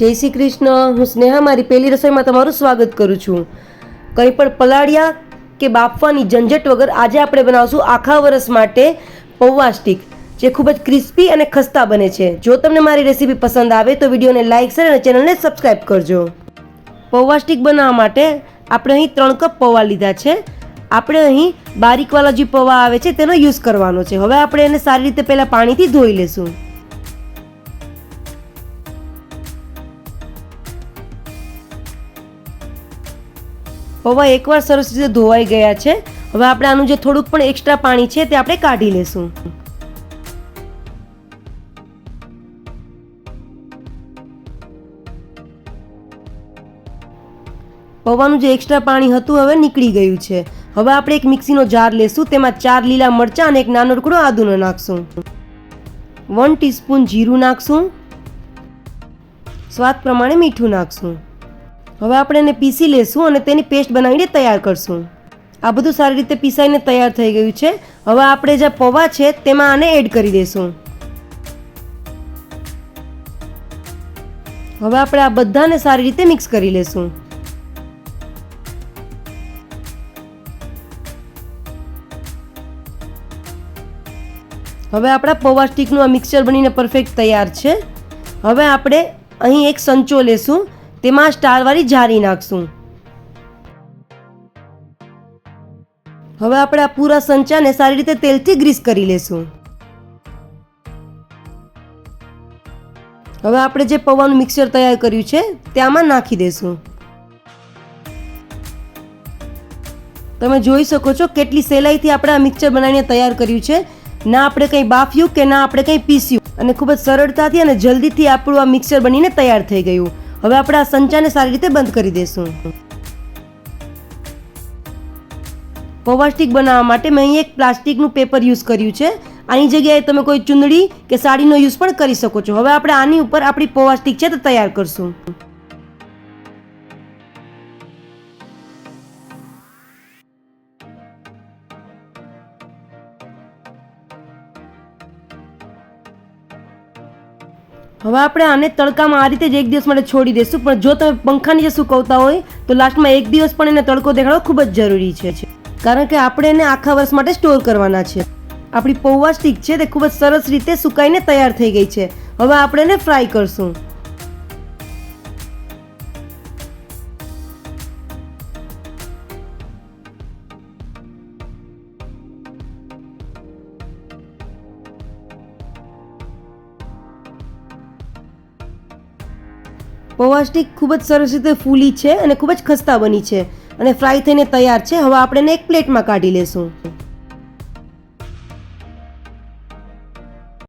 જય શ્રી કૃષ્ણ. હું સ્નેહા, મારી પહેલી રસોઈમાં તમારું સ્વાગત કરું છું. કંઈ પણ પલાળ્યા કે બાફવાની ઝંઝટ વગર આજે આપણે બનાવશું આખા વર્ષ માટે પૌવા સ્ટીક, જે ખૂબ જ ક્રિસ્પી અને ખસ્તા બને છે. જો તમને મારી રેસીપી પસંદ આવે તો વિડીયોને લાઇક શેર અને ચેનલને સબસ્ક્રાઈબ કરજો. પૌવા સ્ટીક બનાવવા માટે આપણે અહીં ત્રણ કપ પૌવા લીધા છે. આપણે અહીં બારીકવાળા જે પૌવા આવે છે તેનો યુઝ કરવાનો છે. હવે આપણે એને સારી રીતે પહેલાં પાણીથી ધોઈ લેશું. પૌવા એકવાર સરસ રીતે ધોવાઈ ગયા છે. હવે આપણે આનું જે થોડુંક પણ એક્સ્ટ્રા પાણી છે તે આપણે કાઢી લેશું. પૌવાનું જે એક્સ્ટ્રા પાણી હતું હવે નીકળી ગયું છે. હવે આપણે એક મિક્સીનો જાર લેશું, તેમાં ચાર લીલા મરચાં અને એક નાનો ટુકડો આદુનો નાખશું. વન ટીસ્પૂન જીરું નાખશું. સ્વાદ પ્રમાણે મીઠું નાખશું. હવે આપણે એને પીસી લેશું અને તેની પેસ્ટ બનાવીને તૈયાર કરશું. આ બધું સારી રીતે પીસાઈને તૈયાર થઈ ગયું છે. હવે આપણે જે પૌવા છે તેમાં આને એડ કરી દઈશું હવે આપણે આ બધાને સારી રીતે મિક્સ કરી લેશું. હવે આપણા પૌવા સ્ટીકનું આ મિક્સચર બનીને પરફેક્ટ તૈયાર છે. હવે આપણે અહીં એક સંચો લેશું. તેમાં સ્ટારવાળી જારી નાખશું. હવે આપણે આ પૂરા સંચાને સારી રીતે તેલથી ગ્રીસ કરી લેશું. હવે આપણે જે પૌવાનું મિક્સર તૈયાર કર્યું છે તે આમાં નાખી દેશું. તમે જોઈ શકો છો કેટલી સહેલાઈથી આપણે આ મિક્સર બનાવીને તૈયાર કર્યું છે. ના આપણે કંઈ બાફ્યું કે ના આપણે કંઈ પીસ્યું. અને ખૂબ જ સરળતાથી અને જલ્દીથી આપણું આ મિક્સર બનીને તૈયાર થઈ ગયું. હવે આપણે આ સંચાને સારી રીતે બંધ કરી દઈશું પૌવા બનાવવા માટે મેં અહીં એક પ્લાસ્ટિકનું પેપર યુઝ કર્યું છે. આની જગ્યાએ તમે કોઈ ચૂંદડી કે સાડીનો યુઝ પણ કરી શકો છો. હવે આપણે આની ઉપર આપણી પૌવા છે તે તૈયાર કરશું. હવે આપણે આને તડકામાં આ રીતે જ એક દિવસ માટે છોડી દઈશું પણ જો તમે પંખા નીચે સુકવતા હોય, તો લાસ્ટમાં એક દિવસ પણ એને તડકો દેખાડવો ખૂબ જ જરૂરી છે. કારણ કે આપણે એને આખા વર્ષ માટે સ્ટોર કરવાના છે. આપણી પૌવા સ્ટીક છે તે ખૂબ જ સરસ રીતે સુકાઈને તૈયાર થઈ ગઈ છે. હવે આપણે એને ફ્રાય કરશું. પૌવા સ્ટીક ખૂબ જ સરસ રીતે ફૂલી છે અને ખૂબ જ ખસ્તા બની છે અને ફ્રાય થઈને તૈયાર છે. હવે આપણે એક પ્લેટમાં કાઢી લેશું.